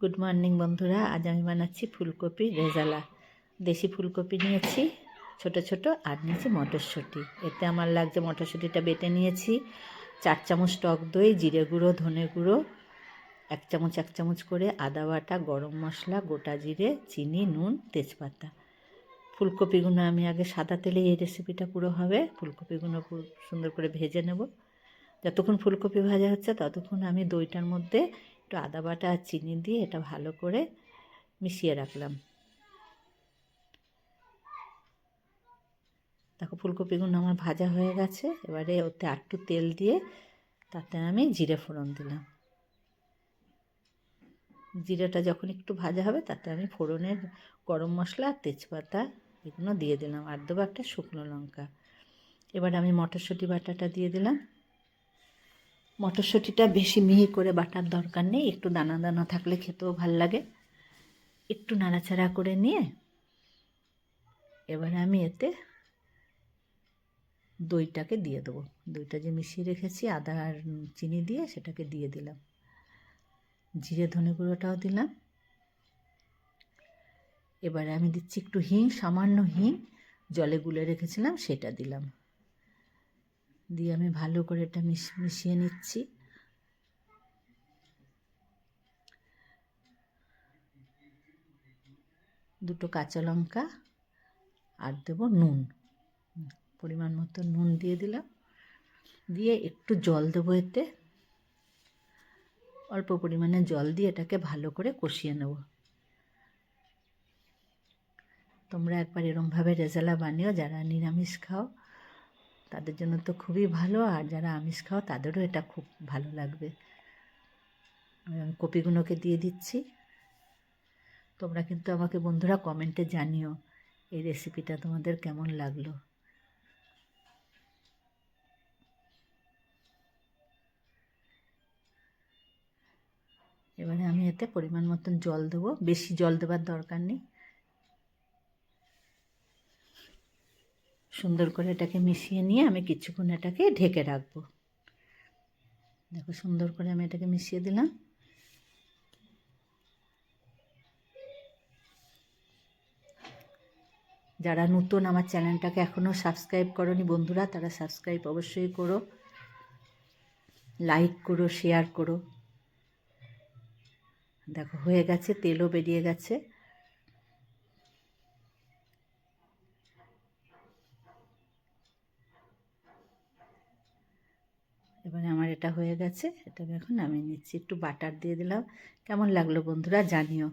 Good morning বন্ধুরা। আজ আমি বানাচ্ছি ফুলকপি রেজালা দেশি ফুলকপি নিয়েছি, ছোট ছোট, আর নিয়েছি মটরশুঁটি। এতে আমার লাগছে মটরশুঁটিটা বেটে নিয়েছি। চার চামচ টক দই, জিরে গুঁড়ো, ধনে গুঁড়ো, এক চামচ এক চামচ করে আদা বাটা, গরম মশলা, গোটা জিরে, চিনি, নুন, তেজপাতা। ফুলকপিগুলো আমি আগে সাদা তেলে এই রেসিপিটা পুরো হবে। ফুলকপিগুলো সুন্দর করে ভেজে নেব। যতক্ষণ ফুলকপি ভাজা হচ্ছে, ততক্ষণ আমি দইটার মধ্যে একটু আদা বাটা আর চিনি দিয়ে এটা ভালো করে মিশিয়ে রাখলাম। দেখো ফুলকপিগুলো আমার ভাজা হয়ে গেছে, এবারে ওতে আটটু তেল দিয়ে তাতে আমি জিরে ফোড়ন দিলাম। জিরেটা যখন একটু ভাজা হবে তাতে আমি ফোড়নের গরম মশলা, তেজপাতা এগুলো দিয়ে দিলাম, আর দেবো একটা শুকনো লঙ্কা। এবার আমি মটরশুঁটি বাটাটা দিয়ে দিলাম। মটরশুঁটিটা বেশি মিহি করে বাটার দরকার নেই। একটু দানা দানা থাকলে খেতেও ভালো লাগে। একটু নাড়াচাড়া করে নিয়ে এবারে আমি এতে দইটাকে দিয়ে দেবো। দইটা যে মিশিয়ে রেখেছি, আদা আর চিনি দিয়ে সেটাকে দিয়ে দিলাম। জিরে ধনে গুঁড়োটাও দিলাম। এবারে আমি দিচ্ছি একটু হিং, সামান্য হিং। জলে গুলে রেখেছিলাম, সেটা দিলাম। দিয়ে আমি ভালো করে এটা মিশিয়ে নিচ্ছি। দুটো কাঁচা লঙ্কা আর দেবো নুন। পরিমাণ মতো নুন দিয়ে দিলাম। দিয়ে একটু জল দেবো এতে। অল্প পরিমাণে জল দিয়ে এটাকে ভালো করে কষিয়ে নেব। তোমরা একবার এরমভাবে রেজালা বানিও, যারা নিরামিষ খাও। তাদের জন্য তো খুবই ভালো, আর যারা আমিষ খাও তাদেরও এটা খুব ভালো লাগবে। আমি কপিগুলোকে দিয়ে দিচ্ছি। তোমরা কিন্তু আমাকে বন্ধুরা কমেন্টে জানিও এই রেসিপিটা তোমাদের কেমন লাগল। এবারে আমি এতে পরিমাণ মতন জল দেবো। বেশি জল দেওয়ার দরকার নেই। সুন্দর করে এটাকে মিশিয়ে নিয়ে আমি কিছুক্ষণ এটাকে ঢেকে রাখব। দেখো সুন্দর করে আমি এটাকে মিশিয়ে দিলাম। যারা নতুন আমার চ্যানেলটাকে এখনও সাবস্ক্রাইব করনি বন্ধুরা, তারা সাবস্ক্রাইব অবশ্যই করো, লাইক করো, শেয়ার করো। দেখো হয়ে গেছে, তেলও বেরিয়ে গেছে। এবারে আমার এটা হয়ে গেছে এটা এখন নামিয়ে নিচ্ছি। একটু বাটার দিয়ে দিলাম। কেমন লাগল বন্ধুরা জানিও।